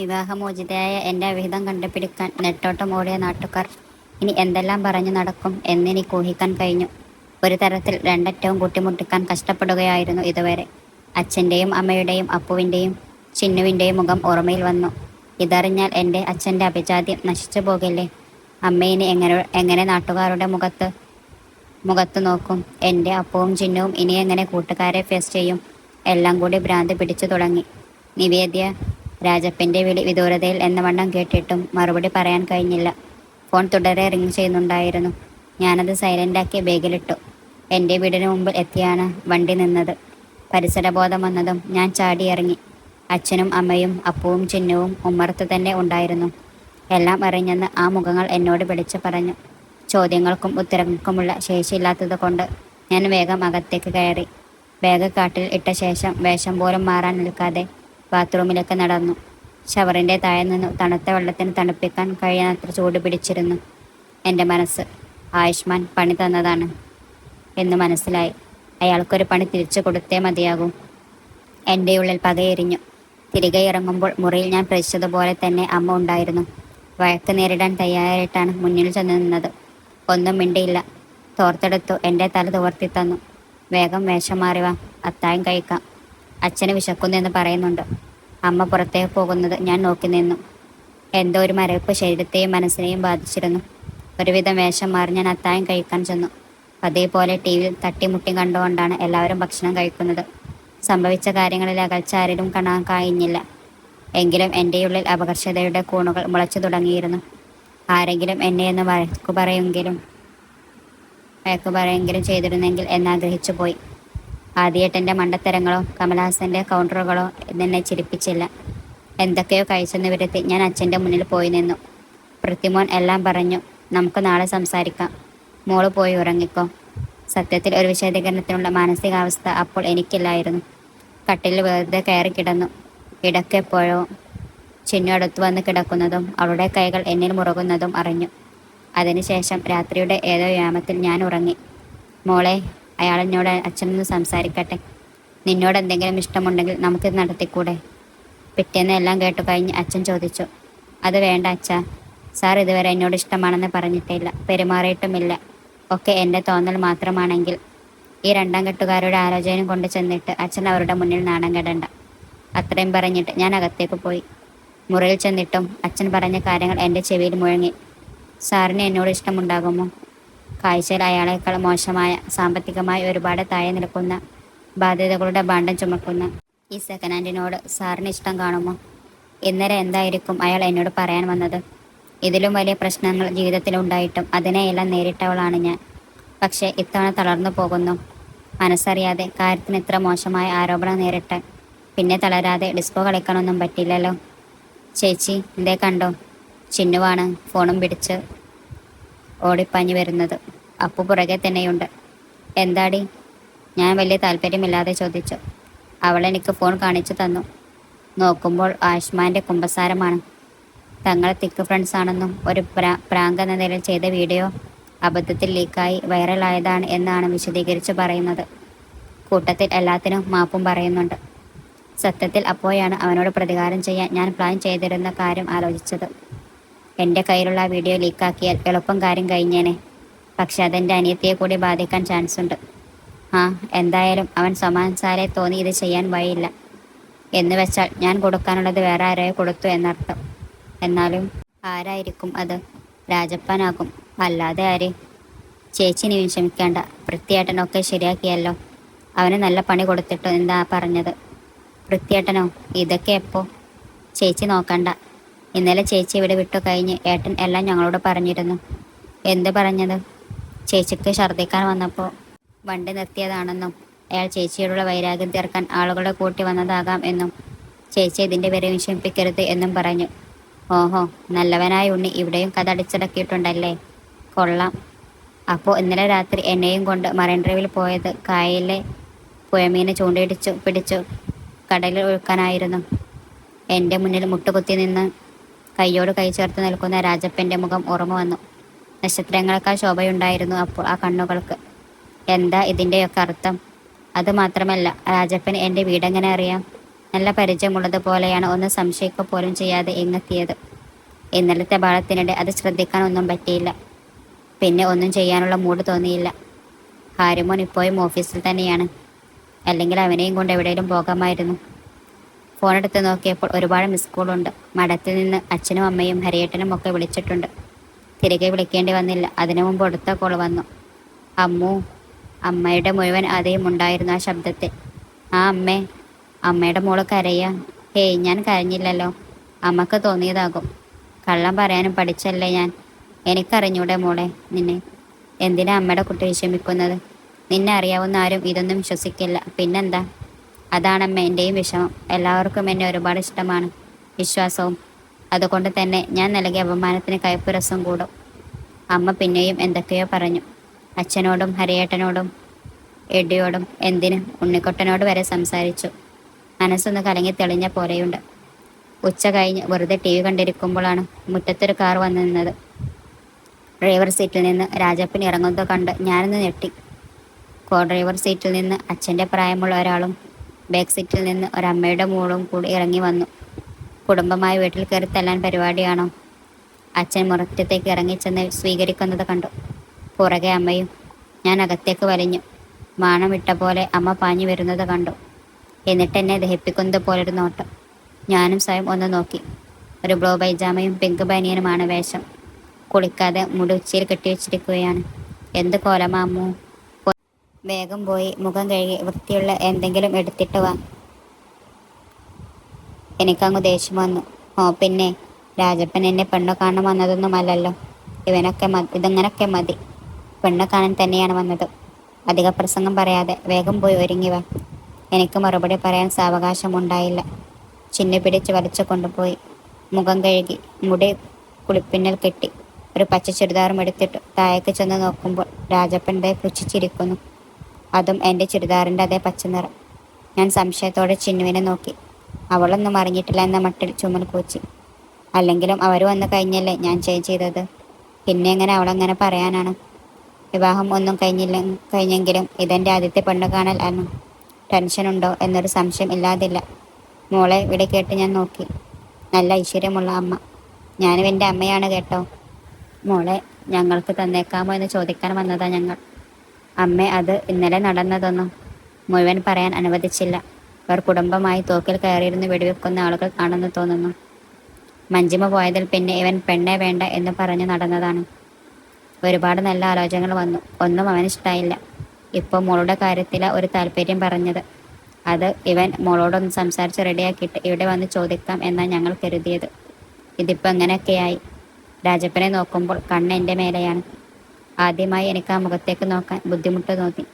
വിവാഹമോചിതയായ എന്റെ അവിഹിതം കണ്ടുപിടിക്കാൻ നെട്ടോട്ടം ഓടിയ നാട്ടുകാർ ഇനി എന്തെല്ലാം പറഞ്ഞു നടക്കും എന്നെനിക്ക് ഊഹിക്കാൻ കഴിഞ്ഞു. ഒരു തരത്തിൽ രണ്ടറ്റവും കൂട്ടിമുട്ടിക്കാൻ കഷ്ടപ്പെടുകയായിരുന്നു ഇതുവരെ. അച്ഛന്റെയും അമ്മയുടെയും അപ്പുവിന്റെയും ചിന്നുവിന്റെയും മുഖം ഓർമ്മയിൽ വന്നു. ഇതറിഞ്ഞാൽ എന്റെ അച്ഛന്റെ അഭിജാത്യം നശിച്ചു പോകില്ലേ? അമ്മയിനി എങ്ങനെ എങ്ങനെ നാട്ടുകാരുടെ മുഖത്ത് മുഖത്ത് നോക്കും? എന്റെ അപ്പവും ചിന്നവും ഇനി എങ്ങനെ കൂട്ടുകാരെ ഫേസ് ചെയ്യും? എല്ലാം കൂടി ഭ്രാന്ത് പിടിച്ചു തുടങ്ങി. നിവേദ്യ രാജപ്പന്റെ വിളി വിദൂരതയിൽ എന്ന വണ്ണം കേട്ടിട്ടും മറുപടി പറയാൻ കഴിഞ്ഞില്ല. ഫോൺ തുടരെ റിങ് ചെയ്യുന്നുണ്ടായിരുന്നു. ഞാനത് സൈലന്റാക്കി ബാഗിലിട്ടു. എന്റെ വീടിന് മുമ്പിൽ എത്തിയാണ് വണ്ടി നിന്നത്. പരിസരബോധം വന്നതും ഞാൻ ചാടിയിറങ്ങി. അച്ഛനും അമ്മയും അപ്പവും ചിഹ്നവും ഉമ്മറത്ത് തന്നെ ഉണ്ടായിരുന്നു. എല്ലാം അറിഞ്ഞെന്ന് ആ മുഖങ്ങൾ എന്നോട് വിളിച്ചു പറഞ്ഞു. ചോദ്യങ്ങൾക്കും ഉത്തരങ്ങൾക്കുമുള്ള ശേഷിയില്ലാത്തത് കൊണ്ട് ഞാൻ വേഗം അകത്തേക്ക് കയറി. ബാഗ് കാട്ടിൽ ഇട്ട ശേഷം വേഷം പോലും മാറാൻ നിൽക്കാതെ ബാത്റൂമിലേക്ക് നടന്നു. ഷവറിന്റെ താഴെ നിന്ന് തണുത്ത വെള്ളത്തിന് തണുപ്പിക്കാൻ കഴിയാനത്ര ചൂട് പിടിച്ചിരുന്നു എന്റെ മനസ്സ്. ആയുഷ്മാൻ പണി തന്നതാണ് എന്ന് മനസ്സിലായി. അയാൾക്കൊരു പണി തിരിച്ചു കൊടുത്തേ മതിയാകൂ. എന്റെ ഉള്ളിൽ പകയെരിഞ്ഞു തിരികെ ഇറങ്ങുമ്പോൾ മുറിയിൽ ഞാൻ പ്രതീക്ഷിച്ചതുപോലെ തന്നെ അമ്മ ഉണ്ടായിരുന്നു. വഴക്ക് നേരിടാൻ തയ്യാറായിട്ടാണ് മുന്നിൽ ചെന്ന് നിന്നത്. ഒന്നും മിണ്ടിയില്ല. തോർത്തെടുത്തു എന്റെ തല തുവർത്തി തന്നു. വേഗം വേഷം മാറിവാ അത്തായം കഴിക്കാം. അച്ഛന് വിശക്കുന്നു എന്ന് പറയുന്നുണ്ട്. അമ്മ പുറത്തേക്ക് പോകുന്നത് ഞാൻ നോക്കി നിന്നു. എന്തോ ഒരു മരവിപ്പ് ശരീരത്തെയും മനസ്സിനെയും ബാധിച്ചിരുന്നു. ഒരുവിധം വേഷം മാറി ഞാൻ അത്തായം കഴിക്കാൻ ചെന്നു. അതേപോലെ ടി വിയിൽ തട്ടിമുട്ടി കണ്ടുകൊണ്ടാണ് എല്ലാവരും ഭക്ഷണം കഴിക്കുന്നത്. സംഭവിച്ച കാര്യങ്ങളിൽ അകൽച്ച ആരിലും കാണാൻ കഴിഞ്ഞില്ല. എങ്കിലും എന്റെ ഉള്ളിൽ അപകർഷതയുടെ കൂണുകൾ മുളച്ചു തുടങ്ങിയിരുന്നു. ആരെങ്കിലും എന്നെ എന്ന് വഴക്കു പറയുമെങ്കിലും വഴക്കു പറയുമെങ്കിലും ചെയ്തിരുന്നെങ്കിൽ എന്നാഗ്രഹിച്ചു പോയി ആദ്യേട്ടന്റെ മണ്ടത്തരങ്ങളോ കമലഹാസന്റെ കൗണ്ടറുകളോ എന്നെ ചിരിപ്പിച്ചില്ല. എന്തൊക്കെയോ കഴിച്ചെന്ന് വരുത്തി ഞാൻ അച്ഛന്റെ മുന്നിൽ പോയി നിന്നു. പൃഥ്വിമോൻ എല്ലാം പറഞ്ഞു നമുക്ക് നാളെ സംസാരിക്കാം. മോൾ പോയി ഉറങ്ങിക്കോ. സത്യത്തിൽ ഒരു വിശദീകരണത്തിനുള്ള മാനസികാവസ്ഥ അപ്പോൾ എനിക്കില്ലായിരുന്നു. കട്ടിലിൽ വെറുതെ കയറി കിടന്നു. ഇടയ്ക്കെപ്പോഴോ ചിന്നു അടുത്ത് വന്ന് കിടക്കുന്നതും അവളുടെ കൈകൾ എന്നിൽ മുറുകുന്നതും അറിഞ്ഞു. അതിനുശേഷം രാത്രിയുടെ ഏതോ യാമത്തിൽ ഞാൻ ഉറങ്ങി. മോളെ അയാൾ എന്നോട് അച്ഛനൊന്ന് സംസാരിക്കട്ടെ. നിന്നോട് എന്തെങ്കിലും ഇഷ്ടമുണ്ടെങ്കിൽ നമുക്ക് നടത്തിക്കൂടെ? പിറ്റേന്ന് എല്ലാം കേട്ടു കഴിഞ്ഞ് അച്ഛൻ ചോദിച്ചു അത് വേണ്ട അച്ഛാ. സാർ ഇതുവരെ എന്നോട് ഇഷ്ടമാണെന്ന് പറഞ്ഞിട്ടില്ല. പെരുമാറിയിട്ടുമില്ല. ഒക്കെ എന്റെ തോന്നൽ മാത്രമാണെങ്കിൽ. ഈ രണ്ടാം കെട്ടുകാരുടെ ആലോചനയും കൊണ്ട് ചെന്നിട്ട് അച്ഛൻ അവരുടെ മുന്നിൽ നാണം കെടണ്ട. അത്രയും പറഞ്ഞിട്ട് ഞാൻ അകത്തേക്ക് പോയി. മുറിയിൽ ചെന്നിട്ടും അച്ഛൻ പറഞ്ഞ കാര്യങ്ങൾ എന്റെ ചെവിയിൽ മുഴങ്ങി. സാറിന് എന്നോട് ഇഷ്ടമുണ്ടാകുമോ? കാഴ്ചയിൽ അയാളേക്കാൾ മോശമായ സാമ്പത്തികമായി ഒരുപാട് താഴെ നിൽക്കുന്ന ബാധ്യതകളുടെ ഭാണ്ഡം ചുമക്കുന്ന. ഈ സെക്കൻഡ് ഹാൻഡിനോട് സാറിന് ഇഷ്ടം കാണുമോ? ഇന്നലെ എന്തായിരിക്കും അയാൾ എന്നോട് പറയാൻ വന്നത്? ഇതിലും വലിയ പ്രശ്നങ്ങൾ ജീവിതത്തിൽ ഉണ്ടായിട്ടും അതിനെയെല്ലാം നേരിട്ടവളാണ് ഞാൻ. പക്ഷേ ഇത്തവണ തളർന്നു പോകുന്നു. മനസ്സറിയാതെ കാര്യത്തിന് ഇത്ര മോശമായ ആരോപണം നേരിട്ട് പിന്നെ തളരാതെ ഡിസ്കോ കളിക്കാനൊന്നും പറ്റില്ലല്ലോ. ചേച്ചി ഇതേ കണ്ടോ? ചിന്നുവാണ് ഫോണും പിടിച്ച് ഓടിപ്പാഞ്ഞു വരുന്നത്. അപ്പു പുറകെ തന്നെയുണ്ട്. എന്താടി? ഞാൻ വലിയ താല്പര്യമില്ലാതെ ചോദിച്ചു. അവൾ എനിക്ക് ഫോൺ കാണിച്ചു തന്നു. നോക്കുമ്പോൾ ആയുഷ്മാന്റെ കുമ്പസാരമാണ്. തങ്ങൾ തിക്ക് ഫ്രണ്ട്സ് ആണെന്നും ഒരു പ്രാ പ്രാങ്ക് എന്ന നിലയിൽ ചെയ്ത വീഡിയോ അബദ്ധത്തിൽ ലീക്കായി വൈറലായതാണ് എന്നാണ് വിശദീകരിച്ച് പറയുന്നത്. കൂട്ടത്തിൽ എല്ലാത്തിനും മാപ്പും പറയുന്നുണ്ട്. സത്യത്തിൽ അപ്പോഴാണ് അവനോട് പ്രതികാരം ചെയ്യാൻ ഞാൻ പ്ലാൻ ചെയ്തിരുന്ന കാര്യം ആലോചിച്ചത്. എന്റെ കയ്യിലുള്ള ആ വീഡിയോ ലീക്കാക്കിയാൽ എളുപ്പം കാര്യം കഴിഞ്ഞേനെ. പക്ഷെ അതെന്റെ അനിയത്തിയെ കൂടി ബാധിക്കാൻ ചാൻസ് ഉണ്ട്. ആ എന്തായാലും അവൻ സമാൻസാരെ തോന്നി ഇത് ചെയ്യാൻ വഴിയില്ല. എന്ന് വെച്ചാൽ ഞാൻ കൊടുക്കാനുള്ളത് വേറെ ആരെയോ കൊടുത്തു എന്നർത്ഥം. എന്നാലും ആരായിരിക്കും അത്? രാജപ്പനാകും. അല്ലാതെ ആര്? ചേച്ചി നീ വിഷമിക്കേണ്ട വൃത്തിയേട്ടനൊക്കെ ശരിയാക്കിയല്ലോ. അവന് നല്ല പണി കൊടുത്തിട്ട് എന്താ പറഞ്ഞത്? വൃത്തിയേട്ടനോ ഇതൊക്കെ എപ്പോ? ചേച്ചി നോക്കണ്ട. ഇന്നലെ ചേച്ചി ഇവിടെ വിട്ടു കഴിഞ്ഞ് ഏട്ടൻ എല്ലാം ഞങ്ങളോട് പറഞ്ഞിരുന്നു. എന്ത് പറഞ്ഞത്? ചേച്ചിക്ക് ഛർദ്ദിക്കാൻ വന്നപ്പോൾ വണ്ടി നിർത്തിയതാണെന്നും അയാൾ ചേച്ചിയോടുള്ള വൈരാഗ്യം തീർക്കാൻ ആളുകളെ കൂട്ടി വന്നതാകാം എന്നും ചേച്ചി ഇതിന്റെ പേരെ വിഷമിപ്പിക്കരുത് എന്നും പറഞ്ഞു. ഓഹോ നല്ലവനായ ഉണ്ണി ഇവിടെയും കഥ അടിച്ചടക്കിയിട്ടുണ്ടല്ലേ? കൊള്ളാം. അപ്പോൾ ഇന്നലെ രാത്രി എന്നെയും കൊണ്ട് മറൈൻ ഡ്രൈവിൽ പോയത് കായലിലെ പുഴമീനെ ചൂണ്ടയിടിച്ചു പിടിച്ചു കടലിൽ ഒഴുക്കാനായിരുന്നു. എന്റെ മുന്നിൽ മുട്ടുകുത്തി നിന്ന് കൈയോട് കൈ ചേർത്ത് നിൽക്കുന്ന രാജപ്പന്റെ മുഖം ഓർമ്മ വന്നു. നക്ഷത്രങ്ങളെക്കാൾ ശോഭയുണ്ടായിരുന്നു അപ്പോൾ ആ കണ്ണുകൾക്ക്. എന്താ ഇതിന്റെയൊക്കെ അർത്ഥം? അത് മാത്രമല്ല രാജപ്പൻ എന്റെ വീടെങ്ങനെ അറിയാം? നല്ല പരിചയമുള്ളതുപോലെയാണ് ഒന്ന് സംശയിക്കുക പോലും ചെയ്യാതെ ഇങ്ങെത്തിയത് ഇന്നലത്തെ ബാളത്തിനിടെ അത് ശ്രദ്ധിക്കാൻ ഒന്നും പറ്റിയില്ല. പിന്നെ ഒന്നും ചെയ്യാനുള്ള മൂഡ് തോന്നിയില്ല. ഹാരിമോൻ ഇപ്പോഴും ഓഫീസിൽ തന്നെയാണ്. അല്ലെങ്കിൽ അവനെയും കൊണ്ട് എവിടെയെങ്കിലും പോകാമായിരുന്നു. ഫോൺ എടുത്ത് നോക്കിയപ്പോൾ ഒരുപാട് മിസ് കോളുണ്ട് മഠത്തിൽ നിന്ന് അച്ഛനും അമ്മയും ഹരിയേട്ടനും ഒക്കെ വിളിച്ചിട്ടുണ്ട്. തിരികെ വിളിക്കേണ്ടി വന്നില്ല. അതിനു മുമ്പ് അടുത്ത കോൾ വന്നു. അമ്മു അമ്മയുടെ മുഴുവൻ അതേയും ഉണ്ടായിരുന്നു ആ ശബ്ദത്തിൽ. ആ അമ്മേ അമ്മയുടെ മോൾ കരയാ. ഹേയ് ഞാൻ കരഞ്ഞില്ലല്ലോ. അമ്മയ്ക്ക് തോന്നിയതാകും. കള്ളം പറയാനും പഠിച്ചല്ലേ ഞാൻ? എനിക്കറിഞ്ഞൂടെ മോളെ നിന്നെ. എന്തിനാ അമ്മയുടെ കുട്ടി വിഷമിക്കുന്നത്? നിന്നെ അറിയാവുന്ന ആരും ഇതൊന്നും വിശ്വസിക്കില്ല. പിന്നെന്താ? അതാണമ്മ എന്റെയും വിഷമം. എല്ലാവർക്കും എന്നെ ഒരുപാട് ഇഷ്ടമാണ്. വിശ്വാസവും. അതുകൊണ്ട് തന്നെ ഞാൻ നൽകിയ അപമാനത്തിന് കയ്പുരസം കൂടും. അമ്മ പിന്നെയും എന്തൊക്കെയോ പറഞ്ഞു. അച്ഛനോടും ഹരിയേട്ടനോടും എഡിയോടും എന്തിന് ഉണ്ണിക്കൊട്ടനോട് വരെ സംസാരിച്ചു. മനസ്സൊന്ന് കലങ്ങി തെളിഞ്ഞ പോലെയുണ്ട്. ഉച്ച കഴിഞ്ഞ് വെറുതെ ടി വി കണ്ടിരിക്കുമ്പോഴാണ് മുറ്റത്തൊരു കാർ വന്നു നിന്നത്. ഡ്രൈവർ സീറ്റിൽ നിന്ന് രാജപ്പൻ ഇറങ്ങുന്നത് കണ്ട് ഞാനൊന്ന് ഞെട്ടി. കോ ഡ്രൈവർ സീറ്റിൽ നിന്ന് അച്ഛന്റെ പ്രായമുള്ള ഒരാളും ബാക്ക് സീറ്റിൽ നിന്ന് ഒരമ്മയുടെ മോളും കൂടി ഇറങ്ങി വന്നു. കുടുംബമായി വീട്ടിൽ കയറി തല്ലാൻ പരിപാടിയാണോ? അച്ഛൻ മുററ്റത്തേക്ക് ഇറങ്ങിച്ചെന്ന് സ്വീകരിക്കുന്നത് കണ്ടു. പുറകെ അമ്മയും ഞാൻ അകത്തേക്ക് വലിഞ്ഞു. മാണം ഇട്ട പോലെ അമ്മ പാഞ്ഞു വരുന്നത് കണ്ടു. എന്നിട്ട് എന്നെ ദഹിപ്പിക്കുന്നത് പോലൊരു നോട്ടം. ഞാനും സ്വയം ഒന്ന് നോക്കി. ഒരു ബ്ലോ പൈജാമയും പിങ്ക് ബനിയനുമാണ് വേഷം. കുളിക്കാതെ മുടി ഉച്ചയിൽ കെട്ടിവെച്ചിരിക്കുകയാണ്. എന്ത് കോലമാമു വേഗം പോയി മുഖം കഴുകി വൃത്തിയുള്ള എന്തെങ്കിലും എടുത്തിട്ട് വാ. എനിക്കങ്ങ് ദേഷ്യം വന്നു. ഓ പിന്നെ രാജപ്പൻ എന്നെ പെണ്ണു കാണാൻ വന്നതൊന്നുമല്ലല്ലോ. ഇവനൊക്കെ മതി ഇതങ്ങനൊക്കെ മതി. പെണ്ണു കാണാൻ തന്നെയാണ് വന്നത്. അധിക പ്രസംഗം പറയാതെ വേഗം പോയി ഒരുങ്ങി വാ. എനിക്ക് മറുപടി പറയാൻ സാവകാശമുണ്ടായില്ല. ചിന്നു പിടിച്ച് വലിച്ചു കൊണ്ടുപോയി. മുഖം കഴുകി മുടി കുളിപ്പിന്നൽ കെട്ടി. ഒരു പച്ച ചുരിദാറും എടുത്തിട്ട് താഴേക്ക് ചെന്ന് നോക്കുമ്പോൾ രാജപ്പന്റെ പുച്ഛിച്ചിരിക്കുന്നു. അതും എന്റെ ചുരിദാറിന്റെ അതേ പച്ച നിറം. ഞാൻ സംശയത്തോടെ ചിന്നുവിനെ നോക്കി. അവളൊന്നും അറിഞ്ഞിട്ടില്ല എന്ന മട്ടിൽ ചുമൽ കൂച്ചി അല്ലെങ്കിലും അവർ വന്നു കഴിഞ്ഞല്ലേ ഞാൻ ചേഞ്ച് ചെയ്തത്? പിന്നെ എങ്ങനെ അവളങ്ങനെ പറയാനാണ്? വിവാഹം ഒന്നും കഴിഞ്ഞില്ല കഴിഞ്ഞെങ്കിലും ഇതെന്റെ ആദ്യത്തെ പെണ്ണ് കാണൽ ആണ്? ടെൻഷനുണ്ടോ എന്നൊരു സംശയം ഇല്ലാതില്ല. മോളെ ഇവിടെ കേട്ട് ഞാൻ നോക്കി. നല്ല ഐശ്വര്യമുള്ള അമ്മ. ഞാനും എന്റെ അമ്മയാണ് കേട്ടോ. മോളെ ഞങ്ങൾക്ക് തന്നേക്കാമോ എന്ന് ചോദിക്കാൻ വന്നതാണ് ഞങ്ങൾ. അമ്മ അത് ഇന്നലെ നടന്നതൊന്നും മുഴുവൻ പറയാൻ അനുവദിച്ചില്ല. അവർ കുടുംബമായി തോക്കിൽ കയറിയിരുന്ന് വെടിവെക്കുന്ന ആളുകൾ ആണെന്ന് തോന്നുന്നു. മഞ്ജിമ പോയതിൽ പിന്നെ ഇവൻ പെണ്ണെ വേണ്ട എന്ന് പറഞ്ഞു നടന്നതാണ്. ഒരുപാട് നല്ല ആലോചനകൾ വന്നു. ഒന്നും അവനിഷ്ടായില്ല ഇപ്പോൾ മോളുടെ കാര്യത്തില ഒരു താല്പര്യം പറഞ്ഞത്. അത് ഇവൻ മോളോടൊന്ന് സംസാരിച്ച് റെഡിയാക്കിയിട്ട് ഇവിടെ വന്ന് ചോദിക്കാം എന്നാണ് ഞങ്ങൾ കരുതിയത്. ഇതിപ്പോൾ എങ്ങനെയൊക്കെയായി? രാജപ്പനെ നോക്കുമ്പോൾ കണ്ണ് എന്റെ മേലെയാണ്. ആദ്യമായി എനിക്ക് ആ മുഖത്തേക്ക് നോക്കാൻ ബുദ്ധിമുട്ട് തോന്നി.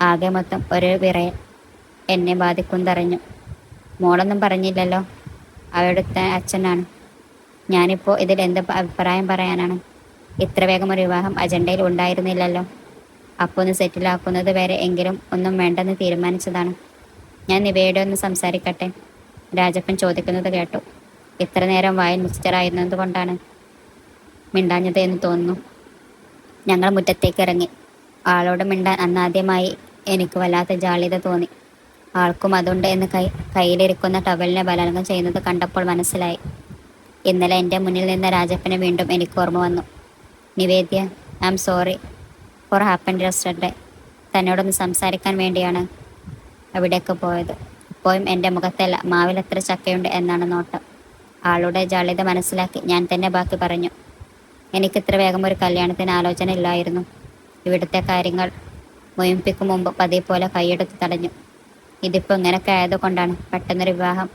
ആകെ മൊത്തം ഒരു വിറയൽ എന്നെ ബാധിക്കുന്നറിഞ്ഞു മോളൊന്നും പറഞ്ഞില്ലല്ലോ. അവിടുത്തെ അച്ഛനാണ്. ഞാനിപ്പോൾ ഇതിൽ എന്ത് അഭിപ്രായം പറയാനാണ്? ഇത്ര വേഗം ഒരു വിവാഹം അജണ്ടയിൽ ഉണ്ടായിരുന്നില്ലല്ലോ. അപ്പോൾ ഒന്ന് സെറ്റിലാക്കുന്നത് വരെ എങ്കിലും ഒന്നും വേണ്ടെന്ന് തീരുമാനിച്ചതാണ്. ഞാൻ നിവയുടെ ഒന്ന് സംസാരിക്കട്ടെ? രാജപ്പൻ ചോദിക്കുന്നത് കേട്ടു. ഇത്ര നേരം വായൻ മിസ്റ്ററായിരുന്നത് കൊണ്ടാണ് മിണ്ടാഞ്ഞത് എന്ന് തോന്നുന്നു. ഞങ്ങൾ മുറ്റത്തേക്ക് ഇറങ്ങി. ആളോട് മിണ്ടാൻ അന്നാദ്യമായി എനിക്ക് വല്ലാത്ത ജാള്യത തോന്നി. ആൾക്കും അതുണ്ട് എന്ന് കൈ കയ്യിലിരിക്കുന്ന ടവലിനെ ബലാത്സംഗം ചെയ്യുന്നത് കണ്ടപ്പോൾ മനസ്സിലായി. ഇന്നലെ എന്റെ മുന്നിൽ നിന്ന രാജപ്പനെ വീണ്ടും എനിക്ക് ഓർമ്മ വന്നു. Nivedya I am sorry for happen yesterday തന്നോടൊന്ന് സംസാരിക്കാൻ വേണ്ടിയാണ് അവിടേക്ക് പോയത്. ഇപ്പോഴും എന്റെ മുഖത്തല്ല മാവിൽ എത്ര ചക്കയുണ്ട് എന്നാണ് നോട്ടം. ആളുടെ ജാള്യത മനസ്സിലാക്കി ഞാൻ തന്നെ ബാക്കി പറഞ്ഞു. എനിക്ക് ഇത്ര വേഗം ഒരു കല്യാണത്തിന് ആലോചന ഇല്ലായിരുന്നു. ഇവിടുത്തെ കാര്യങ്ങൾ മുയിപ്പിക്കും മുമ്പ് പതിയെ പോലെ കൈയെടുത്ത് തടഞ്ഞു. ഇതിപ്പോൾ ഇങ്ങനെയൊക്കെ ആയതുകൊണ്ടാണ് പെട്ടെന്നൊരു വിവാഹം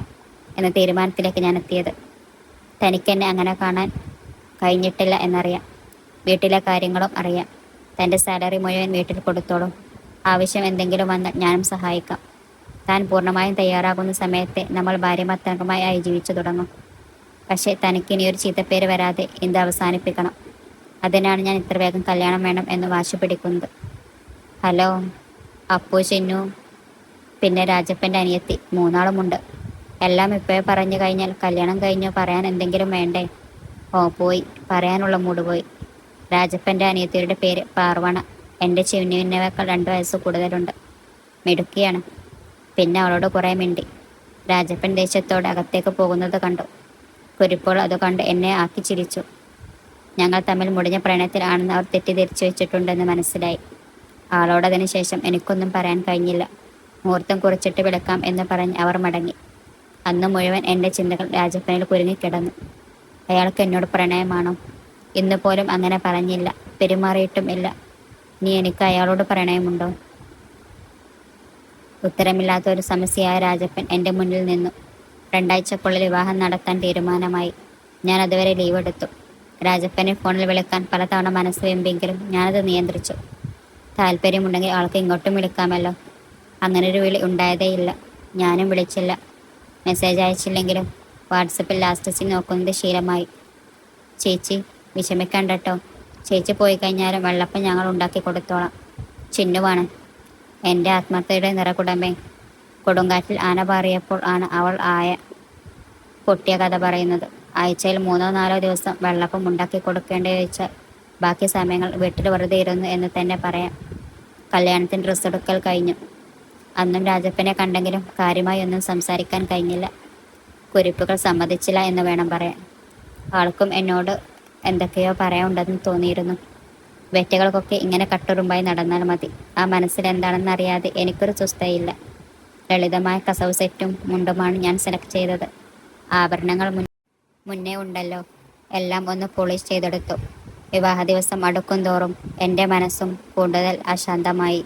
എന്ന തീരുമാനത്തിലേക്ക് ഞാൻ എത്തിയത്. തനിക്കെന്നെ അങ്ങനെ കാണാൻ കഴിഞ്ഞിട്ടില്ല എന്നറിയാം. വീട്ടിലെ കാര്യങ്ങളും അറിയാം. തന്റെ സാലറി മുഴുവൻ വീട്ടിൽ കൊടുത്തോളും. ആവശ്യം എന്തെങ്കിലും വന്നാൽ ഞാനും സഹായിക്കാം. താൻ പൂർണമായും തയ്യാറാകുന്ന സമയത്തെ നമ്മൾ ഭാര്യമത്തങ്കമായി ആയി ജീവിച്ചു തുടങ്ങും. പക്ഷേ തനിക്ക് ഒരു ചീത്തപ്പേര് വരാതെ ഇത് അവസാനിപ്പിക്കണം? അതിനാണ് ഞാൻ ഇത്ര വേഗം കല്യാണം വേണം എന്ന് വാശി പിടിക്കുന്നത്. ഹലോ അപ്പു ചിന്നു പിന്നെ രാജപ്പന്റെ അനിയത്തി മൂന്നാളുമുണ്ട്. എല്ലാം ഇപ്പോഴേ പറഞ്ഞു കഴിഞ്ഞാൽ കല്യാണം കഴിഞ്ഞോ പറയാൻ എന്തെങ്കിലും വേണ്ടേ? ഓ പോയി. പറയാനുള്ള മൂട് പോയി. രാജപ്പന്റെ അനിയത്തിയുടെ പേര് പാർവണ. എന്റെ ചിന്നുവിനേക്കാൾ രണ്ട് വയസ്സ് കൂടുതലുണ്ട്. മിടുക്കിയാണ്. പിന്നെ അവളോട് കുറേ മിണ്ടി. രാജപ്പൻ ദേശത്തോടെ അകത്തേക്ക് പോകുന്നത് കണ്ടു. കുരിപ്പോൾ അത് കണ്ട് എന്നെ ആക്കി ചിരിച്ചു. ഞങ്ങൾ തമ്മിൽ മുടിഞ്ഞ പ്രണയത്തിലാണെന്ന് അവർ തെറ്റിദ്ധരിച്ചു വെച്ചിട്ടുണ്ടെന്ന് മനസ്സിലായി. ആളോടതിനു ശേഷം എനിക്കൊന്നും പറയാൻ കഴിഞ്ഞില്ല. മുഹൂർത്തം കുറിച്ചിട്ട് വിളക്കാം എന്ന് പറഞ്ഞ് അവർ മടങ്ങി. അന്ന് മുഴുവൻ എന്റെ ചിന്തകൾ രാജപ്പനിൽ കുരുങ്ങിക്കിടന്നു അയാൾക്ക് എന്നോട് പ്രണയമാണോ? ഇന്ന് പോലും അങ്ങനെ പറഞ്ഞില്ല. പെരുമാറിയിട്ടും ഇല്ല. നീ എനിക്ക് അയാളോട് പ്രണയമുണ്ടോ? ഉത്തരമില്ലാത്ത ഒരു സമസ്യയായ രാജപ്പൻ എന്റെ മുന്നിൽ നിന്നു. രണ്ടാഴ്ചക്കുള്ളിൽ വിവാഹം നടത്താൻ തീരുമാനമായി. ഞാൻ അതുവരെ ലീവ് എടുത്തു. രാജപ്പനെ ഫോണിൽ വിളിക്കാൻ പലതവണ മനസ്സ് വെമ്പെങ്കിലും ഞാനത് നിയന്ത്രിച്ചു. താല്പര്യമുണ്ടെങ്കിൽ ആൾക്ക് ഇങ്ങോട്ടും വിളിക്കാമല്ലോ. അങ്ങനെ ഒരു വിളി ഉണ്ടായതേയില്ല ഞാനും വിളിച്ചില്ല. മെസ്സേജ് അയച്ചില്ലെങ്കിലും വാട്സപ്പിൽ ലാസ്റ്റ് സീൻ നോക്കുന്നത് ശീലമായി. ചേച്ചി വിഷമിക്കണ്ട കേട്ടോ ചേച്ചി പോയി കഴിഞ്ഞാലും വെള്ളപ്പം ഞങ്ങൾ ഉണ്ടാക്കി കൊടുത്തോളാം. ചിന്നുവാണ്. എന്റെ ആത്മഹത്യയുടെ നിറകുടമേ. കൊടുങ്കാറ്റിൽ ആന പാറിയപ്പോൾ ആണ് അവൾ ആയ പൊട്ടിയ കഥ പറയുന്നത്. ആഴ്ചയിൽ മൂന്നോ നാലോ ദിവസം വെള്ളപ്പം ഉണ്ടാക്കി കൊടുക്കേണ്ടി വെച്ചാൽ ബാക്കി സമയങ്ങൾ വീട്ടിൽ വെറുതെ ഇരുന്നു എന്ന് തന്നെ പറയാം. കല്യാണത്തിന് ഡ്രസ്സ് എടുക്കൽ കഴിഞ്ഞു. അന്നും രാജപ്പനെ കണ്ടെങ്കിലും കാര്യമായി ഒന്നും സംസാരിക്കാൻ കഴിഞ്ഞില്ല. കുരിപ്പുകൾ സമ്മതിച്ചില്ല എന്ന് വേണം പറയാൻ. ആൾക്കും എന്നോട് എന്തൊക്കെയോ പറയാനുണ്ടെന്ന് തോന്നിയിരുന്നു. വെറ്റകൾക്കൊക്കെ ഇങ്ങനെ കട്ടുറുമ്പായി നടന്നാൽ മതി. ആ മനസ്സിൽ എന്താണെന്ന് അറിയാതെ എനിക്കൊരു സ്വസ്ഥയില്ല ലളിതമായ കസവ് സെറ്റും മുണ്ടുമാണ് ഞാൻ സെലക്ട് ചെയ്തത്. ആഭരണങ്ങൾ മുന്നേ ഉണ്ടല്ലോ. എല്ലാം ഒന്ന് പോളിഷ് ചെയ്തെടുത്തു. വിവാഹ ദിവസം അടുക്കും തോറും എന്റെ മനസ്സും കൂടുതൽ അശാന്തമായി.